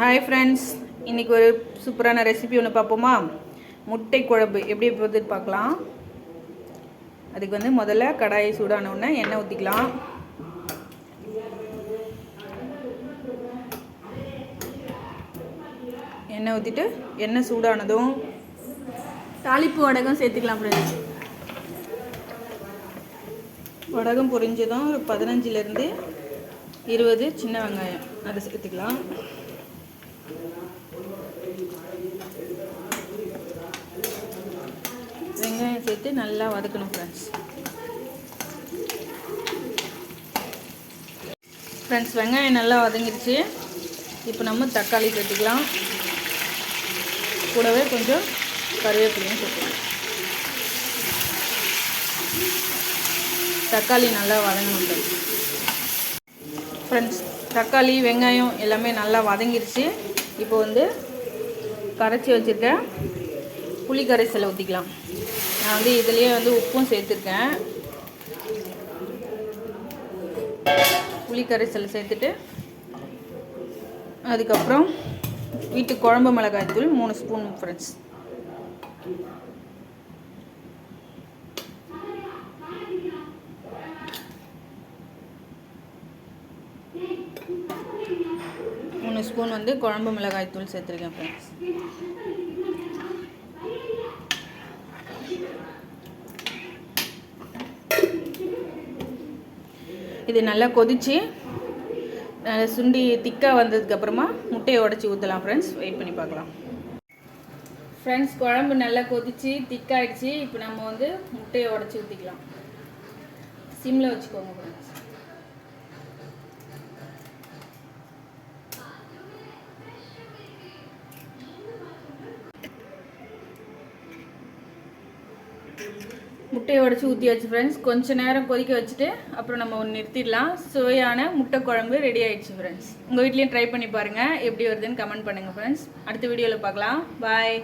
Hi friends இன்றைக்கி ஒரு சூப்பரான ரெசிபி ஒன்று பார்ப்போமா? முட்டை குழம்பு. எப்படி போகுது பார்க்கலாம். அதுக்கு வந்து முதல்ல கடாயை சூடானவுடனே எண்ணெய் ஊற்றிக்கலாம் எண்ணெய் ஊற்றிட்டு எண்ணெய் சூடானதும் தாளிப்பு வடகம் சேர்த்துக்கலாம் ஃப்ரெண்ட்ஸ் வடகம் பொரிஞ்சதும் ஒரு பதினஞ்சுலேருந்து இருபது சின்ன வெங்காயம். அதை சேர்த்துக்கலாம் வெங்காயம் சேர்த்து நல்லா வதக்கணும் ஃப்ரெண்ட்ஸ் ஃப்ரெண்ட்ஸ் வெங்காயம் நல்லா வதங்கிடுச்சு. இப்போ நம்ம தக்காளி சேர்த்துக்கலாம். கூடவே கொஞ்சம் கருவேப்பிலையும் சேர்த்துக்கலாம். தக்காளி நல்லா வதங்கணும் ஃப்ரெண்ட்ஸ் ஃப்ரெண்ட்ஸ் தக்காளி வெங்காயம் எல்லாமே நல்லா வதங்கிருச்சு இப்போ வந்து கரைச்சி வச்சுருக்க புளி கரைசலை ஊற்றிக்கலாம் நான் வந்து இதுலேயே வந்து உப்பும் சேர்த்துருக்கேன். புளி கரைசல் சேர்த்துட்டு அதுக்கப்புறம் வீட்டு குழம்பு மிளகாய் தூள் மூணு ஸ்பூன் ஃப்ரெண்ட்ஸ் மூணு ஸ்பூன் வந்து குழம்பு மிளகாய் தூள் சேர்த்துருக்கேன் ஃப்ரெண்ட்ஸ் இது நல்லா கொதிச்சு சுண்டி திக்காக வந்ததுக்கப்புறமா முட்டையை உடச்சி ஊற்றலாம் ஃப்ரெண்ட்ஸ் வெயிட் பண்ணி பார்க்கலாம். ஃப்ரெண்ட்ஸ் குழம்பு நல்லா கொதிச்சு திக்காயிடுச்சு. இப்போ நம்ம வந்து முட்டையை உடச்சி ஊற்றிக்கலாம் சிம்மில் வச்சுக்கோங்க ஃப்ரெண்ட்ஸ் முட்டையை உடச்சி ஊற்றியாச்சு ஃப்ரெண்ட்ஸ் கொஞ்ச நேரம் கொதிக்க வச்சுட்டு அப்புறம் நம்ம ஒன்று நிறுத்திடலாம். சுவையான முட்டை குழம்பு ரெடி ஆயிடுச்சு ஃப்ரெண்ட்ஸ் உங்கள் வீட்லேயும் ட்ரை பண்ணி பாருங்கள் எப்படி வருதுன்னு கமெண்ட் பண்ணுங்கள் ஃப்ரெண்ட்ஸ் அடுத்த வீடியோவில் பார்க்கலாம். பாய்